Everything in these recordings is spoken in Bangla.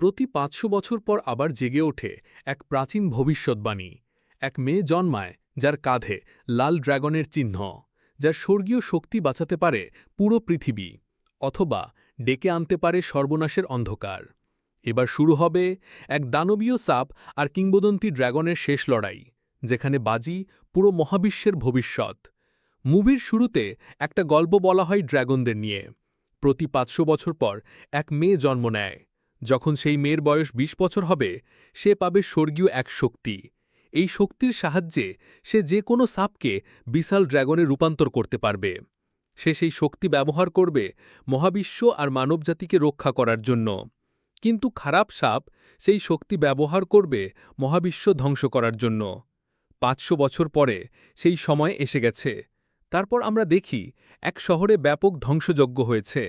প্রতি পাঁচশো বছর পর আবার জেগে ওঠে এক প্রাচীন ভবিষ্যৎবাণী। এক মেয়ে জন্মায় যার কাঁধে লাল ড্রাগনের চিহ্ন, যার স্বর্গীয় শক্তি বাঁচাতে পারে পুরো পৃথিবী, অথবা ডেকে আনতে পারে সর্বনাশের অন্ধকার। এবার শুরু হবে এক দানবীয় সাপ আর কিংবদন্তি ড্রাগনের শেষ লড়াই, যেখানে বাজি পুরো মহাবিশ্বের ভবিষ্যৎ। মুভির শুরুতে একটা গল্প বলা হয় ড্রাগনদের নিয়ে। প্রতি পাঁচশো বছর পর এক মেয়ে জন্ম নেয়। যখন সেই মেয়ের বয়স ২০ বছর হবে, সে পাবে স্বর্গীয় এক শক্তি। এই শক্তির সাহায্যে সে যে কোনো সাপকে বিশাল ড্রাগনে রূপান্তর করতে পারবে। সে সেই শক্তি ব্যবহার করবে মহাবিশ্ব আর মানবজাতিকে রক্ষা করার জন্য। কিন্তু খারাপ সাপ সেই শক্তি ব্যবহার করবে মহাবিশ্ব ধ্বংস করার জন্য। পাঁচশো বছর পরে সেই সময় এসে গেছে। তারপর আমরা দেখি, এক শহরে ব্যাপক ধ্বংসযজ্ঞ হয়েছে।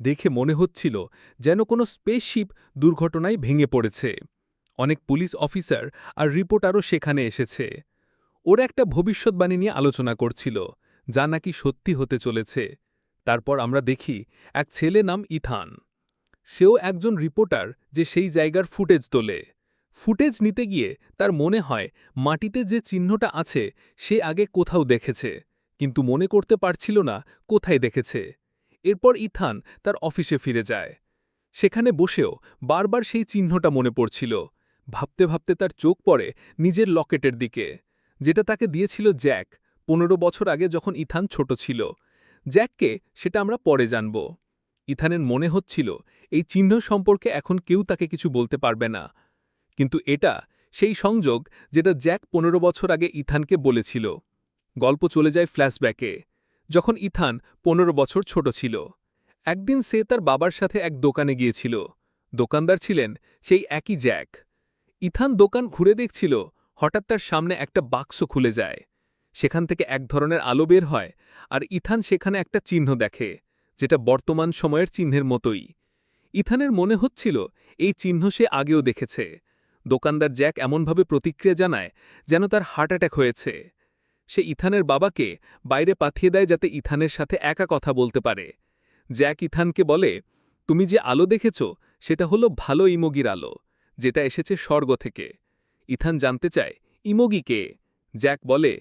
দেখে মনে হচ্ছিল যেন কোনো স্পেসশিপ দুর্ঘটনায় ভেঙে পড়েছে। অনেক পুলিশ অফিসার আর রিপোর্টারও সেখানে এসেছে। ওরা একটা ভবিষ্যৎবাণী নিয়ে আলোচনা করছিল, যা নাকি সত্যি হতে চলেছে। তারপর আমরা দেখি এক ছেলে নাম ইথান। সেও একজন রিপোর্টার যে সেই জায়গার ফুটেজ তোলে। ফুটেজ নিতে গিয়ে তার মনে হয় মাটিতে যে চিহ্নটা আছে সে আগে কোথাও দেখেছে, কিন্তু মনে করতে পারছিল না কোথায় দেখেছে। এরপর ইথান তার অফিসে ফিরে যায়। সেখানে বসেও বারবার সেই চিহ্নটা মনে পড়ছিল। ভাবতে ভাবতে তার চোখ পড়ে নিজের লকেটের দিকে, যেটা তাকে দিয়েছিল জ্যাক পনেরো বছর আগে যখন ইথান ছোট ছিল। জ্যাককে সেটা আমরা পরে জানব। ইথানের মনে হচ্ছিল, এই চিহ্ন সম্পর্কে এখন কেউ তাকে কিছু বলতে পারবে না। কিন্তু এটা সেই সংযোগ যেটা জ্যাক পনেরো বছর আগে ইথানকে বলেছিল। গল্প চলে যায় ফ্ল্যাশব্যাকে। যখন ইথান পনেরো বছর ছোট ছিল। একদিন সে তার বাবার সাথে এক দোকানে গিয়েছিল। দোকানদার ছিলেন সেই একই জ্যাক। ইথান দোকান ঘুরে দেখছিল, হঠাৎ তার সামনে একটা বাক্স খুলে যায়। সেখান থেকে এক ধরনের আলো বের হয় আর ইথান সেখানে একটা চিহ্ন দেখে, যেটা বর্তমান সময়ের চিহ্নের মতোই। ইথানের মনে হচ্ছিল, এই চিহ্ন সে আগেও দেখেছে। দোকানদার জ্যাক এমনভাবে প্রতিক্রিয়া জানায় যেন তার হার্ট অ্যাটাক হয়েছে। সে ইথানের বাবাকে বাইরে পাঠিয়ে দেয় যাতে ইথানের সাথে একা কথা বলতে পারে। জ্যাক ইথানকে বলে, তুমি যে আলো দেখেছ, সেটা হলো ভালো ইমোগির আলো, যেটা এসেছে স্বর্গ থেকে। ইথান জানতে চায়, ইমোগি কে? জ্যাক বলে,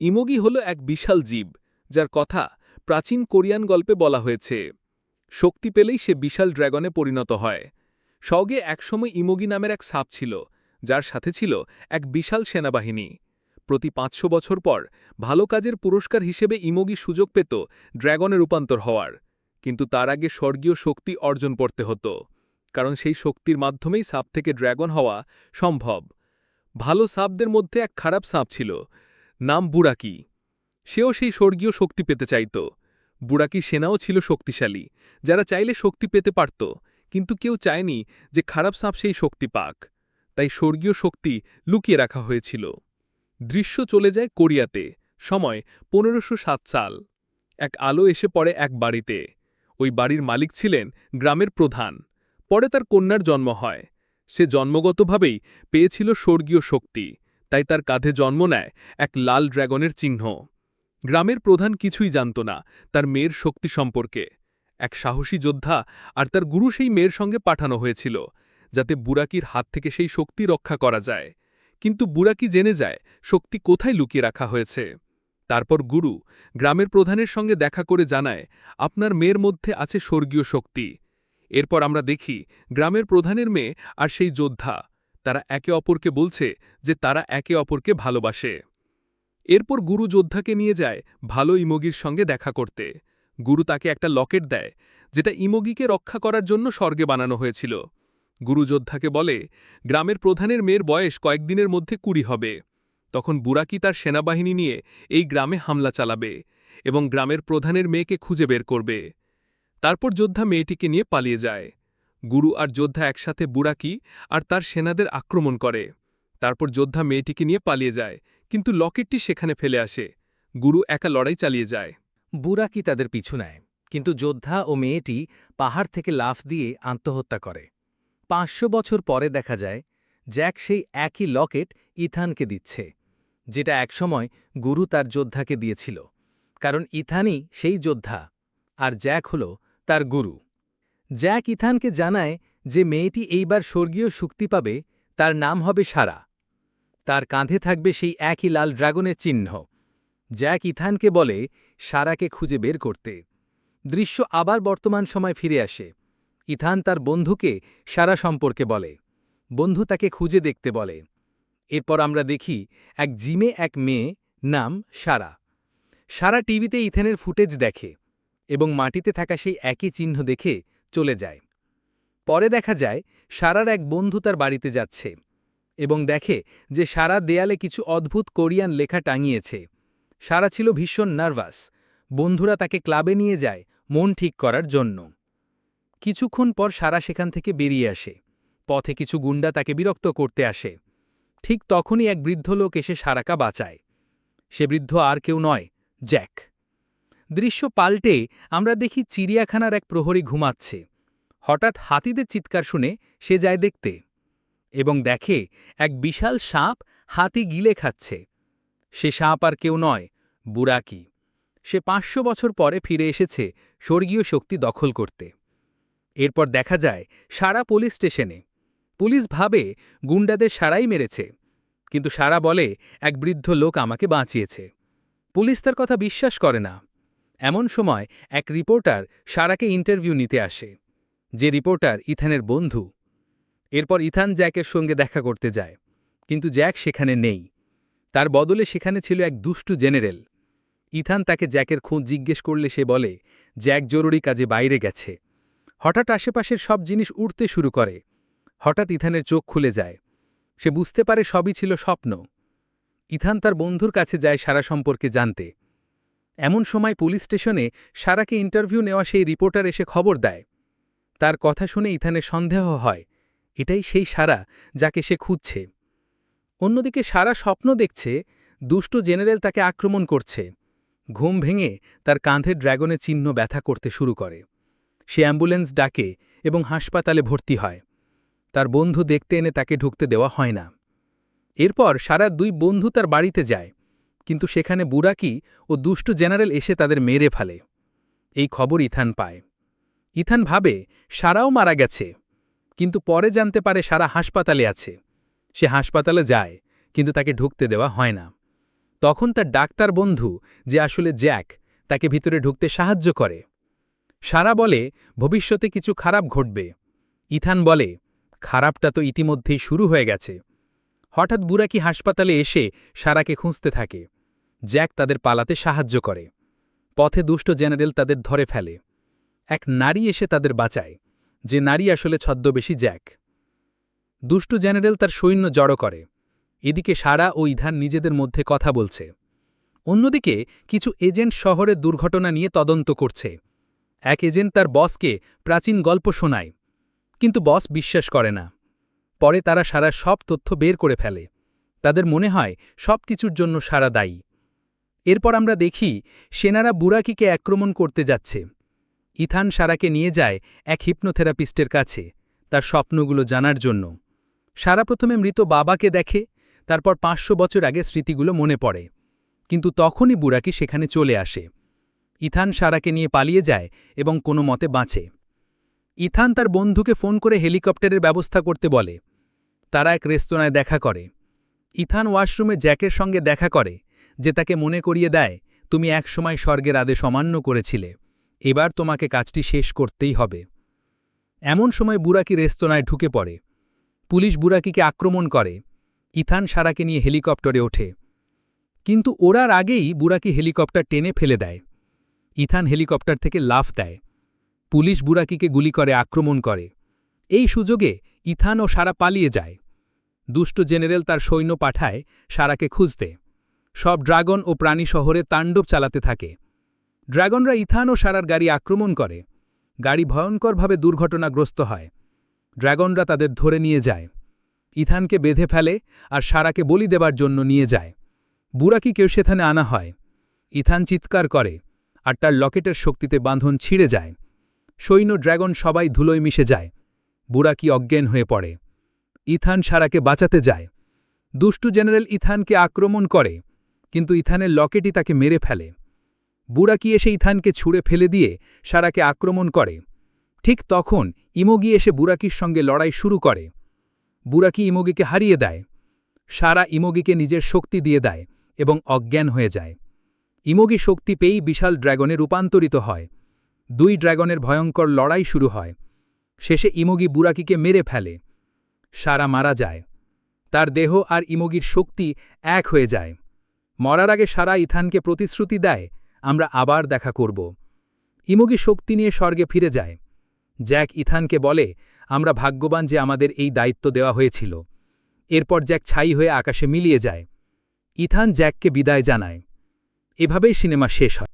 ইমোগি হলো এক বিশাল জীব, যার কথা প্রাচীন কোরিয়ান গল্পে বলা হয়েছে। শক্তি পেলেই সে বিশাল ড্র্যাগনে পরিণত হয়। সগে একসময় ইমোগি নামের এক সাপ ছিল, যার সাথে ছিল এক বিশাল সেনাবাহিনী। প্রতি পাঁচশো বছর পর ভালো কাজের পুরস্কার হিসেবে ইমোগি সুযোগ পেত ড্র্যাগনে রূপান্তর হওয়ার। কিন্তু তার আগে স্বর্গীয় শক্তি অর্জন করতে হতো, কারণ সেই শক্তির মাধ্যমেই সাপ থেকে ড্র্যাগন হওয়া সম্ভব। ভালো সাপদের মধ্যে এক খারাপ সাপ ছিল, নাম বুড়াকি সেও সেই স্বর্গীয় শক্তি পেতে চাইত। বুড়াকি সেনাও ছিল শক্তিশালী, যারা চাইলে শক্তি পেতে পারত, কিন্তু কেউ চায়নি যে খারাপ সাপ সেই শক্তি পাক। তাই স্বর্গীয় শক্তি লুকিয়ে রাখা হয়েছিল। দৃশ্য চলে যায় কোরিয়াতে, সময় পনেরোশো সাল। এক আলো এসে পড়ে এক বাড়িতে। ওই বাড়ির মালিক ছিলেন গ্রামের প্রধান। পরে তার কন্যার জন্ম হয়। সে জন্মগতভাবেই পেয়েছিল স্বর্গীয় শক্তি, তাই তার কাঁধে জন্ম নেয় এক লাল ড্র্যাগনের চিহ্ন। গ্রামের প্রধান কিছুই জানত না তার মেয়ের শক্তি সম্পর্কে। এক সাহসী যোদ্ধা আর তার গুরু সেই মেয়ের সঙ্গে পাঠানো হয়েছিল, যাতে বুড়াকির হাত থেকে সেই শক্তি রক্ষা করা যায়। কিন্তু বুড়াকি জেনে যায় শক্তি কোথায় লুকিয়ে রাখা হয়েছে? তারপর গুরু গ্রামের প্রধানের সঙ্গে দেখা করে জানায়, আপনার মেয়ের মধ্যে আছে স্বর্গীয় শক্তি। এরপর আমরা দেখি গ্রামের প্রধানের মেয়ে আর সেই যোদ্ধা। তারা একে অপরকে বলছে যে তারা একে অপরকে ভালোবাসে। এরপর গুরু যোদ্ধাকে নিয়ে যায় ভালো ইমোগির সঙ্গে দেখা করতে। গুরু তাকে একটা লকেট দেয়, যেটা ইমোগিকে রক্ষা করার জন্য স্বর্গে বানানো হয়েছিল। গুরু যোদ্ধাকে বলে, গ্রামের প্রধানের মেয়ের বয়স কয়েকদিনের মধ্যে কুড়ি হবে তখন বুরাকি তার সেনাবাহিনী নিয়ে এই গ্রামে হামলা চালাবে এবং গ্রামের প্রধানের মেয়েকে খুঁজে বের করবে। তারপর যোদ্ধা মেয়েটিকে নিয়ে পালিয়ে যায়। গুরু আর যোদ্ধা একসাথে বুড়াকি আর তার সেনাদের আক্রমণ করে। তারপর যোদ্ধা মেয়েটিকে নিয়ে পালিয়ে যায়, কিন্তু লকেটটি সেখানে ফেলে আসে। গুরু একা লড়াই চালিয়ে যায়। বুরাকি তাদের পিছু নেয়, কিন্তু যোদ্ধা ও মেয়েটি পাহাড় থেকে লাফ দিয়ে আত্মহত্যা করে। পাঁচশো বছর পরে দেখা যায়, জ্যাক সেই একই লকেট ইথানকে দিচ্ছে, যেটা একসময় গুরু তার যোদ্ধাকে দিয়েছিল, কারণ ইথানই সেই যোদ্ধা, আর জ্যাক হল তার গুরু। জ্যাক ইথানকে জানায় যে মেয়েটি এইবার স্বর্গীয় শক্তি পাবে, তার নাম হবে সারা। তার কাঁধে থাকবে সেই একই লাল ড্রাগনের চিহ্ন। জ্যাক ইথানকে বলে, সারাকে খুঁজে বের করতে। দৃশ্য আবার বর্তমান সময় ফিরে আসে। ইথান তার বন্ধুকে সারা সম্পর্কে বলে। বন্ধু তাকে খুঁজে দেখতে বলে। এরপর আমরা দেখি এক জিমে এক মেয়ে নাম সারা। সারা টিভিতে ইথানের ফুটেজ দেখে এবং মাটিতে থাকা সেই একই চিহ্ন দেখে চলে যায়। পরে দেখা যায় সারার এক বন্ধু তার বাড়িতে যাচ্ছে এবং দেখে যে সারা দেয়ালে কিছু অদ্ভুত কোরিয়ান লেখা টাঙিয়েছে। সারা ছিল ভীষণ নার্ভাস। বন্ধুরা তাকে ক্লাবে নিয়ে যায় মন ঠিক করার জন্য। কিছুক্ষণ পর সারা সেখান থেকে বেরিয়ে আসে। পথে কিছু গুন্ডা তাকে বিরক্ত করতে আসে। ঠিক তখনই এক বৃদ্ধ লোক এসে সারাকা বাঁচায়। সে বৃদ্ধ আর কেউ নয়, জ্যাক। দৃশ্য পাল্টে আমরা দেখি চিড়িয়াখানার এক প্রহরী ঘুমাচ্ছে। হঠাৎ হাতিদের চিৎকার শুনে সে যায় দেখতে এবং দেখে এক বিশাল সাপ হাতি গিলে খাচ্ছে। সে সাপ আর কেউ নয় বুড়াকি সে পাঁচশো বছর পরে ফিরে এসেছে স্বর্গীয় শক্তি দখল করতে। এরপর দেখা যায় সারা পুলিশ স্টেশনে। পুলিশ ভাবে গুন্ডাদের সারাই মেরেছে, কিন্তু সারা বলে এক বৃদ্ধ লোক আমাকে বাঁচিয়েছে। পুলিশ তার কথা বিশ্বাস করে না। এমন সময় এক রিপোর্টার সারাকে ইন্টারভিউ নিতে আসে, যে রিপোর্টার ইথানের বন্ধু। এরপর ইথান জ্যাকের সঙ্গে দেখা করতে যায়, কিন্তু জ্যাক সেখানে নেই। তার বদলে সেখানে ছিল এক দুষ্টু জেনারেল। ইথান তাকে জ্যাকের খোঁজ জিজ্ঞেস করলে সে বলে, জ্যাক জরুরি কাজে বাইরে গেছে। হঠাৎ আশেপাশের সব জিনিস উড়তে শুরু করে। হঠাৎ ইথানের চোখ খুলে যায়। সে বুঝতে পারে সবই ছিল স্বপ্ন। ইথান তার বন্ধুর কাছে যায় সারা সম্পর্কে জানতে। এমন সময় পুলিশ স্টেশনে সারাকে ইন্টারভিউ নেওয়া সেই রিপোর্টার এসে খবর দেয়। তার কথা শুনে ইথানের সন্দেহ হয়। এটাই সেই সারা যাকে সে খুঁজছে। অন্যদিকে সারা স্বপ্ন দেখছে, দুষ্ট জেনারেল তাকে আক্রমণ করছে। ঘুম ভেঙে তার কাঁধে ড্র্যাগনের চিহ্ন ব্যথা করতে শুরু করে। সে অ্যাম্বুলেন্স ডাকে এবং হাসপাতালে ভর্তি হয়। তার বন্ধু দেখতে এনে তাকে ঢুকতে দেওয়া হয় না। এরপর সারার দুই বন্ধু তার বাড়িতে যায়, কিন্তু সেখানে বুড়াকি ও দুষ্ট জেনারেল এসে তাদের মেরে ফেলে। এই খবর ইথান পায়। ইথান ভাবে, সারাও মারা গেছে, কিন্তু পরে জানতে পারে সারা হাসপাতালে আছে। সে হাসপাতালে যায়, কিন্তু তাকে ঢুকতে দেওয়া হয় না। তখন তার ডাক্তার বন্ধু, যে আসলে জ্যাক, তাকে ভিতরে ঢুকতে সাহায্য করে। সারা বলে, ভবিষ্যতে কিছু খারাপ ঘটবে। ইথান বলে, খারাপটা তো ইতিমধ্যেই শুরু হয়ে গেছে। হঠাৎ বুরাকি হাসপাতালে এসে সারাকে খুঁজতে থাকে। জ্যাক তাদের পালাতে সাহায্য করে। পথে দুষ্ট জেনারেল তাদের ধরে ফেলে। এক নারী এসে তাদের বাঁচায়। যে নারী আসলে ছদ্মবেশী জ্যাক। দুষ্টু জেনারেল তার সৈন্য জড়ো করে। এদিকে সারা ও ইধান নিজেদের মধ্যে কথা বলছে। অন্যদিকে কিছু এজেন্ট শহরের দুর্ঘটনা নিয়ে তদন্ত করছে। এক এজেন্ট তার বসকে প্রাচীন গল্প শোনায়, কিন্তু বস বিশ্বাস করে না। পরে তারা সারা সব তথ্য বের করে ফেলে। তাদের মনে হয় সব কিছুর জন্য সারা দায়ী। এরপর আমরা দেখি সেনারা বুরাকিকে আক্রমণ করতে যাচ্ছে। ইথান সারাকে নিয়ে যায় এক হিপনোথেরাপিস্টের কাছে তার স্বপ্নগুলো জানার জন্য। সারা প্রথমে মৃত বাবাকে দেখে, তারপর পাঁচশো বছর আগে স্মৃতিগুলো মনে পড়ে। কিন্তু তখনই বুরাকি সেখানে চলে আসে। ইথান সারাকে নিয়ে পালিয়ে যায় এবং কোনো মতে বাঁচে। ইথান তার বন্ধুকে ফোন করে হেলিকপ্টারের ব্যবস্থা করতে বলে। তারা এক রেস্তোরাঁয় দেখা করে। ইথান ওয়াশরুমে জ্যাকের সঙ্গে দেখা করে, যে তাকে মনে করিয়ে দেয়, তুমি একসময় স্বর্গের আদেশ অমান্য করেছিলে, এবার তোমাকে কাজটি শেষ করতেই হবে। এমন সময় বুরাকি রেস্তোরাঁয় ঢুকে পড়ে। পুলিশ বুরাকিকে আক্রমণ করে। ইথান সারাকে নিয়ে হেলিকপ্টারে ওঠে। কিন্তু ওরার আগেই বুরাকি হেলিকপ্টার টেনে ফেলে দেয়। ইথান হেলিকপ্টার থেকে লাফ দেয়। পুলিশ বুড়াকিকে গুলি করে, আক্রমণ করে। এই সুযোগে ইথান ও সারা পালিয়ে যায়। দুষ্ট জেনারেল তার সৈন্য পাঠায় সারাকে খুঁজতে। সব ড্রাগন ও প্রাণী শহরে তাণ্ডব চালাতে থাকে। ড্রাগনরা ইথান ও সারার গাড়ি আক্রমণ করে। গাড়ি ভয়ঙ্করভাবে দুর্ঘটনাগ্রস্ত হয়। ড্রাগনরা তাদের ধরে নিয়ে যায়। ইথানকে বেঁধে ফেলে আর সারাকে বলি দেবার জন্য নিয়ে যায়। বুড়াকিকেও সেখানে আনা হয়। ইথান চিৎকার করে। আর তার লকেটের শক্তিতে বাঁধন ছিঁড়ে যায়। সৈন্য ড্রাগন সবাই ধুলোয় মিশে যায়। বুড়াকি অজ্ঞান হয়ে পড়ে। ইথান সারাকে বাঁচাতে যায়। দুষ্টু জেনারেল ইথানকে আক্রমণ করে, কিন্তু ইথানের লকেটই তাকে মেরে ফেলে। বুড়াকি এসে ইথানকে ছুঁড়ে ফেলে দিয়ে সারাকে আক্রমণ করে? ঠিক তখন ইমোগি এসে বুরাকির সঙ্গে লড়াই শুরু করে। বুরাকি ইমোগিকে হারিয়ে দেয়? সারা ইমোগিকে নিজের শক্তি দিয়ে দেয় এবং অজ্ঞান হয়ে যায়। ইমোগি শক্তি পেয়েই বিশাল ড্র্যাগনে রূপান্তরিত হয়। দুই ড্র্যাগনের ভয়ঙ্কর লড়াই শুরু হয়। শেষে ইমোগি বুরাকিকে মেরে ফেলে। সারা মারা যায়। তার দেহ আর ইমোগির শক্তি এক হয়ে যায়। মরার আগে সারা ইথানকে প্রতিশ্রুতি দেয়, আমরা আবার দেখা করব। ইমোগি শক্তি নিয়ে স্বর্গে ফিরে যায়। জ্যাক ইথানকে বলে, আমরা ভাগ্যবান যে আমাদের এই দায়িত্ব দেওয়া হয়েছিল। এরপর জ্যাক ছাই হয়ে আকাশে মিলিয়ে যায়। ইথান জ্যাককে বিদায় জানায়। এভাবেই সিনেমা শেষ হয়।